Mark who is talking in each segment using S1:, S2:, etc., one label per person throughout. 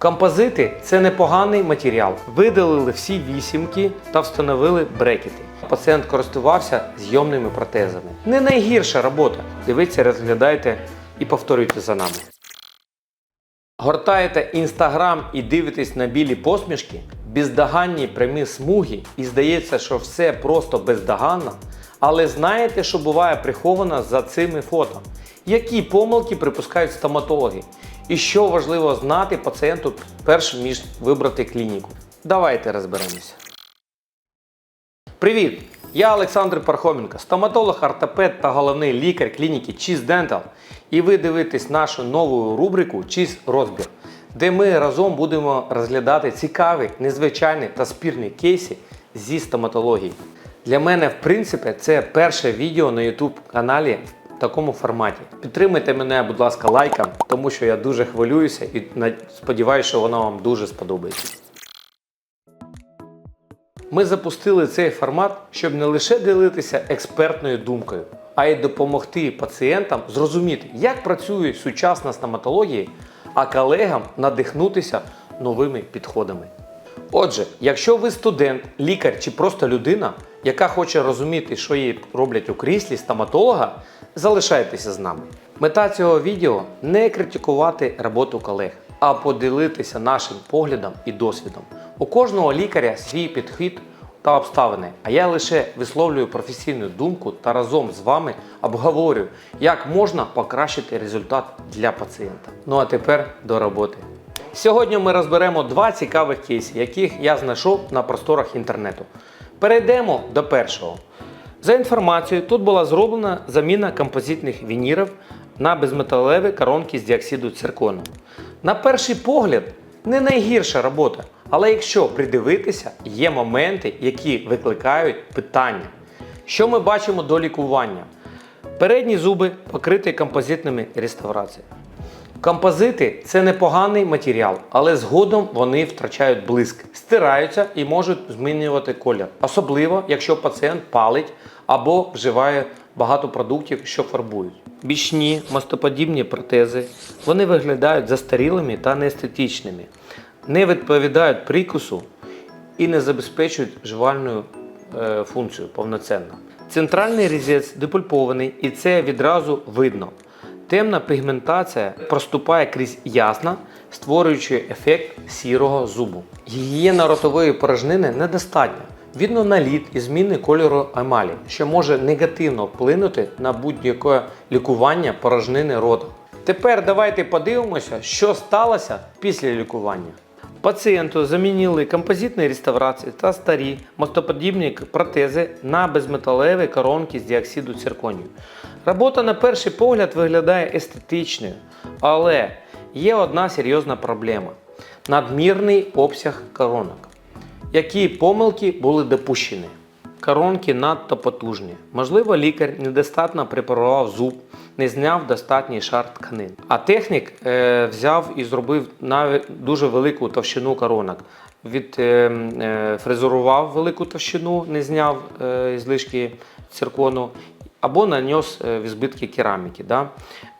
S1: Композити це непоганий матеріал. Видалили всі вісімки та встановили брекети. Пацієнт користувався зйомними протезами. Не найгірша робота. Дивіться, розглядайте і повторюйте за нами. Гортаєте інстаграм і дивитесь на білі посмішки, бездоганні прямі смуги, і здається, що все просто бездоганно. Але знаєте, що буває приховано за цими фото? Які помилки припускають стоматологи? І що важливо знати пацієнту перш ніж вибрати клініку? Давайте розберемося. Привіт! Я Олександр Пархоменко, стоматолог, ортопед та головний лікар клініки Cheese Dental. І ви дивитесь нашу нову рубрику Cheese Розбір, де ми разом будемо розглядати цікаві, незвичайні та спірні кейси зі стоматології. Для мене, в принципі, це перше відео на YouTube каналі в такому форматі. Підтримайте мене, будь ласка, лайком, тому що я дуже хвилююся і сподіваюся, що воно вам дуже сподобається. Ми запустили цей формат, щоб не лише ділитися експертною думкою, а й допомогти пацієнтам зрозуміти, як працює сучасна стоматологія, а колегам надихнутися новими підходами. Отже, якщо ви студент, лікар чи просто людина, яка хоче розуміти, що їй роблять у кріслі стоматолога, залишайтеся з нами. Мета цього відео не критикувати роботу колег, а поділитися нашим поглядом і досвідом. У кожного лікаря свій підхід та обставини, а я лише висловлюю професійну думку та разом з вами обговорюю, як можна покращити результат для пацієнта. Ну а тепер до роботи. Сьогодні ми розберемо два цікавих кейси, яких я знайшов на просторах інтернету. Перейдемо до першого. За інформацією, тут була зроблена заміна композитних вінірів на безметалеві коронки з діоксиду циркону. На перший погляд, не найгірша робота, але якщо придивитися, є моменти, які викликають питання. Що ми бачимо до лікування? Передні зуби покриті композитними реставраціями. Композити це непоганий матеріал, але згодом вони втрачають блиск, стираються і можуть змінювати колір. Особливо, якщо пацієнт палить або вживає багато продуктів, що фарбують. Бічні мостоподібні протези вони виглядають застарілими та неестетичними, не відповідають прикусу і не забезпечують жувальну е, функцію повноцінно. Центральний різець депульпований, і це відразу видно. Темна пігментація проступає крізь ясна, створюючи ефект сірого зубу. Гігієна ротової порожнини недостатня. Видно наліт і зміни кольору емалі, що може негативно вплинути на будь-яке лікування порожнини рота. Тепер давайте подивимося, що сталося після лікування. Пацієнту замінили композитні реставрації та старі мостоподібні протези на безметалеві коронки з діоксиду цирконію. Робота на перший погляд виглядає естетичною, але є одна серйозна проблема надмірний обсяг коронок. Які помилки були допущені? Коронки надто потужні. Можливо, лікар недостатньо препарував зуб, не зняв достатній шар тканин. А технік е, взяв і зробив навіть дуже велику товщину коронок. Від, е, е, фрезерував велику товщину, не зняв е, злишки циркону, або нанес е, відбитки кераміки. Да?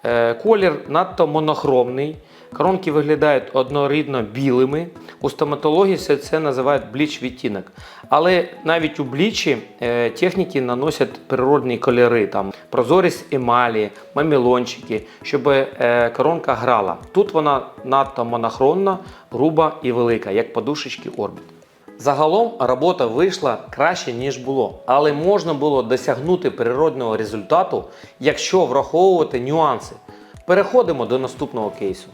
S1: Е, колір надто монохромний. Коронки виглядають однорідно білими. У стоматології все це називають бліч відтінок. Але навіть у блічі е, техніки наносять природні кольори, там прозорість емалі, мамілончики, щоб е, коронка грала. Тут вона надто монохромна, груба і велика, як подушечки орбіт. Загалом робота вийшла краще, ніж було, але можна було досягнути природного результату, якщо враховувати нюанси. Переходимо до наступного кейсу.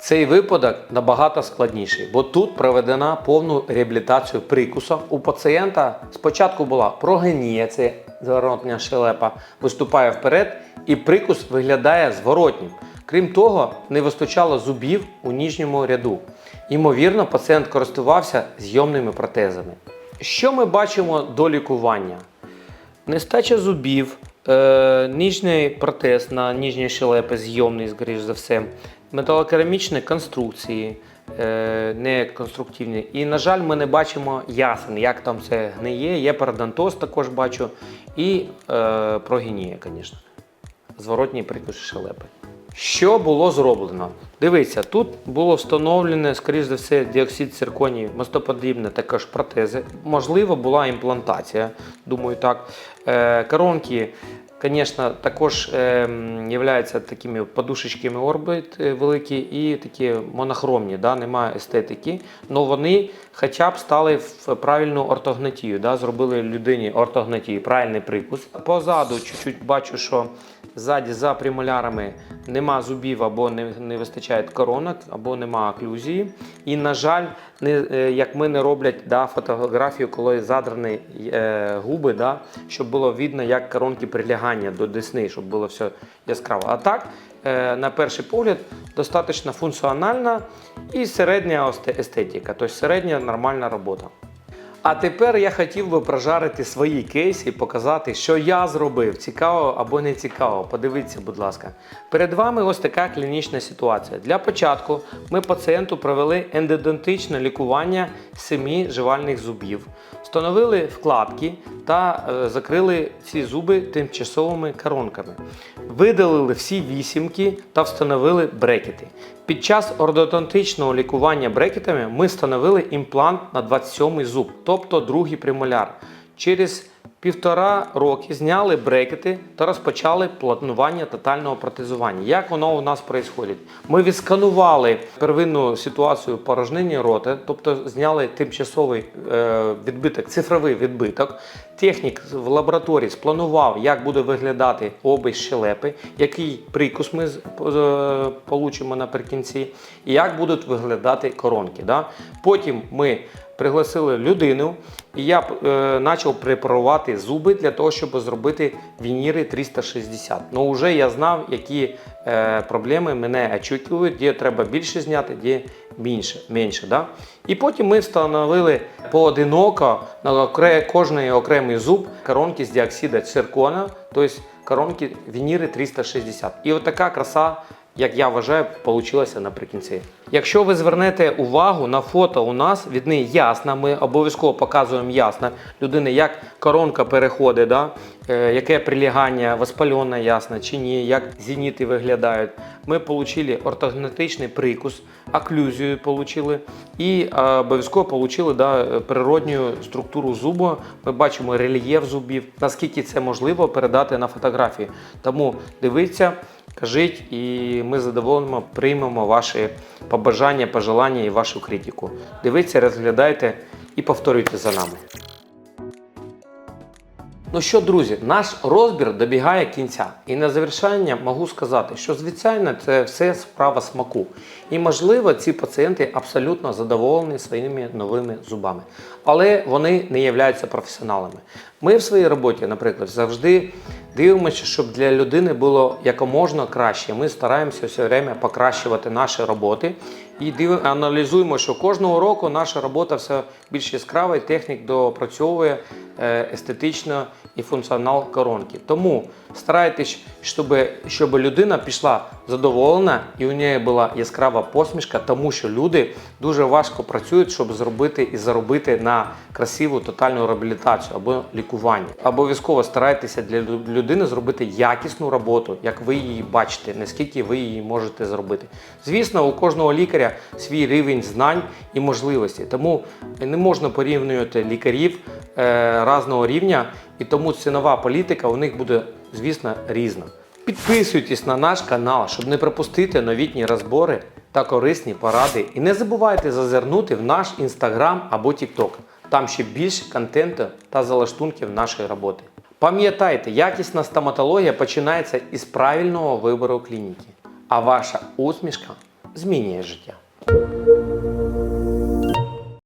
S1: Цей випадок набагато складніший, бо тут проведена повну реабілітацію прикуса. У пацієнта спочатку була прогенія, це зворотня шелепа, виступає вперед, і прикус виглядає зворотнім. Крім того, не вистачало зубів у ніжньому ряду. Ймовірно, пацієнт користувався зйомними протезами. Що ми бачимо до лікування? Нестача зубів, е, ніжний протез на ніжній щелепі зйомний, скоріш за все, металокерамічні конструкції, е, не конструктивні. І, на жаль, ми не бачимо ясен, як там це гниє. Є парадонтоз також бачу, і е, прогінія, звісно. Зворотній прикус щелепи. Що було зроблено? Дивіться, тут було встановлене, скоріш за все, діоксид цирконії, мостоподібне, також протези. Можливо, була імплантація, думаю, так. Е, коронки, звісно, також е, являються такими подушечками орбит е, великі і такі монохромні, да, немає естетики. але вони хоча б стали в правильну ортогнатію, да, зробили людині ортогнатію, правильний прикус. Позаду чуть-чуть бачу, що ззаді за премолярами нема зубів або не, не вистачає коронок, або нема оклюзії. І, на жаль, не, е, як ми не роблять да, фотографію, коли задрані е, губи, да, щоб було видно, як коронки прилягання до десни, щоб було все яскраво. А так, е, на перший погляд, достатньо функціональна і середня естетика, тобто середня нормальна робота. А тепер я хотів би прожарити свої кейси і показати, що я зробив. Цікаво або не цікаво. Подивіться, будь ласка. Перед вами ось така клінічна ситуація. Для початку ми пацієнту провели ендодонтичне лікування семи жевальних зубів, встановили вкладки та е, закрили всі зуби тимчасовими коронками. Видалили всі вісімки та встановили брекети. Під час ортодонтичного лікування брекетами ми встановили імплант на 27 зуб, тобто другий премоляр. Через півтора роки зняли брекети та розпочали планування тотального протезування. Як воно у нас відбувається? Ми відсканували первинну ситуацію порожнини рота, тобто зняли тимчасовий е, відбиток, цифровий відбиток. Технік в лабораторії спланував, як буде виглядати обись щелепи, який прикус ми е, получимо наприкінці, і як будуть виглядати коронки. Да? Потім ми пригласили людину, і я е, почав препарувати зуби для того, щоб зробити вініри 360. Ну вже я знав, які е, проблеми мене очікують, де треба більше зняти, де менше. менше да? І потім ми встановили поодиноко на кожний окремий зуб коронки з діоксида циркона, тобто коронки вініри 360. І от така краса як я вважаю, вийшло наприкінці. Якщо ви звернете увагу на фото, у нас від неї ясна, ми обов'язково показуємо ясно людини, як коронка переходить, да? Е, яке прилягання, воспальона ясно чи ні, як зеніти виглядають. Ми отримали ортогнатичний прикус, оклюзію отримали і е, обов'язково отримали да, природню структуру зубу. Ми бачимо рельєф зубів, наскільки це можливо передати на фотографії. Тому дивіться. Кажіть, і ми задоволено приймемо ваші побажання, пожелання і вашу критику. Дивіться, розглядайте і повторюйте за нами. Ну що, друзі, наш розбір добігає кінця. І на завершення можу сказати, що звичайно це все справа смаку. І можливо, ці пацієнти абсолютно задоволені своїми новими зубами. Але вони не являються професіоналами. Ми в своїй роботі, наприклад, завжди дивимося, щоб для людини було якоможна краще. Ми стараємося все время покращувати наші роботи і див... аналізуємо, що кожного року наша робота все більш яскрава, і технік допрацьовує е, естетично і функціонал коронки. Тому старайтесь, щоб, щоб людина пішла задоволена і у неї була яскрава посмішка, тому що люди дуже важко працюють, щоб зробити і заробити на красиву тотальну реабілітацію або лікування. Обов'язково старайтеся для лю- людини зробити якісну роботу, як ви її бачите, наскільки ви її можете зробити. Звісно, у кожного лікаря свій рівень знань і можливості, тому не можна порівнювати лікарів е, різного рівня, і тому цінова політика у них буде, звісно, різна. Підписуйтесь на наш канал, щоб не пропустити новітні розбори та корисні поради. І не забувайте зазирнути в наш інстаграм або тікток. Там ще більше контенту та залаштунків нашої роботи. Пам'ятайте, якісна стоматологія починається із правильного вибору клініки, а ваша усмішка змінює життя.